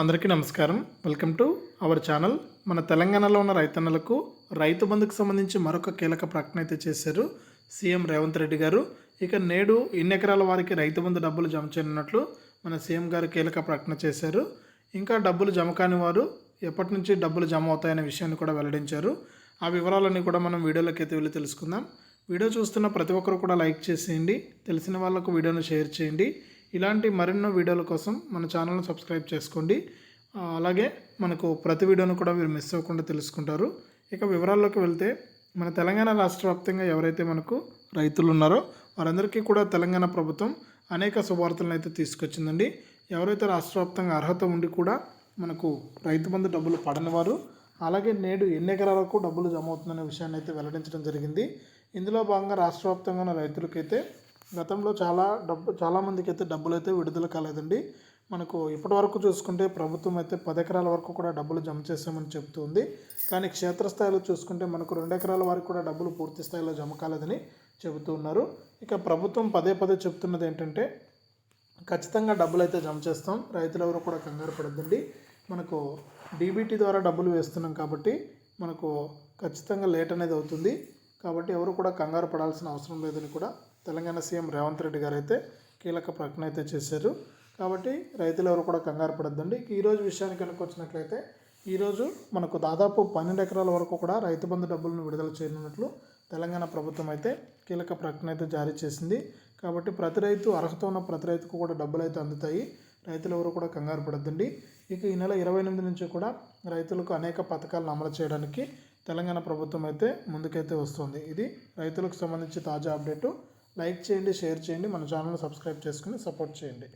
అందరికీ నమస్కారం. Welcome to our channel. మన తెలంగాణలో ఉన్న రైతన్నలకు రైతు బంధుకు సంబంధించి మరొక కీలక ప్రకటన అయితే చేశారు సీఎం రేవంత్ రెడ్డి గారు. ఇక నేడు ఎన్ని ఎకరాల వారికి రైతు బంధు డబ్బులు జమ చేయనున్నట్లు మన సీఎం గారు కీలక ప్రకటన చేశారు. ఇంకా డబ్బులు జమ కాని వారు ఎప్పటి నుంచి డబ్బులు జమ అవుతాయనే విషయాన్ని కూడా వెల్లడించారు. ఆ వివరాలన్నీ కూడా మనం వీడియోలోకి అయితే వెళ్ళి తెలుసుకుందాం. వీడియో చూస్తున్న ప్రతి ఒక్కరు కూడా లైక్ చేసేయండి. తెలిసిన వాళ్ళకు వీడియోను షేర్ చేయండి. ఇలాంటి మరెన్నో వీడియోల కోసం మన ఛానల్ని సబ్స్క్రైబ్ చేసుకోండి. అలాగే మనకు ప్రతి వీడియోను కూడా మీరు మిస్ అవ్వకుండా తెలుసుకుంటారు. ఇక వివరాల్లోకి వెళ్తే మన తెలంగాణ రాష్ట్ర వ్యాప్తంగా ఎవరైతే మనకు రైతులు ఉన్నారో వారందరికీ కూడా తెలంగాణ ప్రభుత్వం అనేక శుభార్తలను అయితే తీసుకొచ్చిందండి. ఎవరైతే రాష్ట్ర వ్యాప్తంగా అర్హత ఉండి కూడా మనకు రైతు బంధు డబ్బులు పడని వారు అలాగే నేడు ఎన్ని ఎకరాలకు డబ్బులు జమ అవుతుందనే విషయాన్ని అయితే వెల్లడించడం జరిగింది. ఇందులో భాగంగా రాష్ట్ర వ్యాప్తంగా ఉన్న రైతులకైతే గతంలో చాలా డబ్బు చాలామందికి అయితే డబ్బులు అయితే విడుదల కాలేదండి. మనకు ఇప్పటివరకు చూసుకుంటే ప్రభుత్వం అయితే పది ఎకరాల వరకు కూడా డబ్బులు జమ చేసామని చెప్తుంది. కానీ క్షేత్రస్థాయిలో చూసుకుంటే మనకు రెండు ఎకరాల వరకు కూడా డబ్బులు పూర్తి స్థాయిలో జమ కాలేదని చెబుతూ ఉన్నారు ఇక ప్రభుత్వం పదే పదే చెప్తున్నది ఏంటంటే ఖచ్చితంగా డబ్బులు అయితే జమ చేస్తాం. రైతులు ఎవరు కూడా కంగారు పడద్దండి. మనకు డీబీటీ ద్వారా డబ్బులు వేస్తున్నాం కాబట్టి మనకు ఖచ్చితంగా లేట్ అనేది అవుతుంది. కాబట్టి ఎవరు కూడా కంగారు పడాల్సిన అవసరం లేదని కూడా తెలంగాణ సీఎం రేవంత్ రెడ్డి గారు అయితే కీలక ప్రకటన అయితే చేశారు. కాబట్టి రైతులు ఎవరు కూడా కంగారు పడద్దండి. ఈరోజు విషయానికి కనుక వచ్చినట్లయితే ఈరోజు మనకు దాదాపు పన్నెండు ఎకరాల వరకు కూడా రైతు బంధు డబ్బులను విడుదల చేయనున్నట్లు తెలంగాణ ప్రభుత్వం అయితే కీలక ప్రకటన అయితే జారీ చేసింది. కాబట్టి ప్రతి రైతు అర్హత ఉన్న ప్రతి రైతుకు కూడా డబ్బులు అయితే అందుతాయి. రైతులు ఎవరు కూడా కంగారు పడద్దండి. ఇక ఈ నెల ఇరవై ఎనిమిది నుంచి కూడా రైతులకు అనేక పథకాలను అమలు చేయడానికి తెలంగాణ ప్రభుత్వం అయితే ముందుకైతే వస్తుంది. ఇది రైతులకు సంబంధించి తాజా అప్డేటు. లైక్ చేయండి షేర్ చేయండి మన ఛానల్ని సబ్స్క్రైబ్ చేసుకుని సపోర్ట్ చేయండి.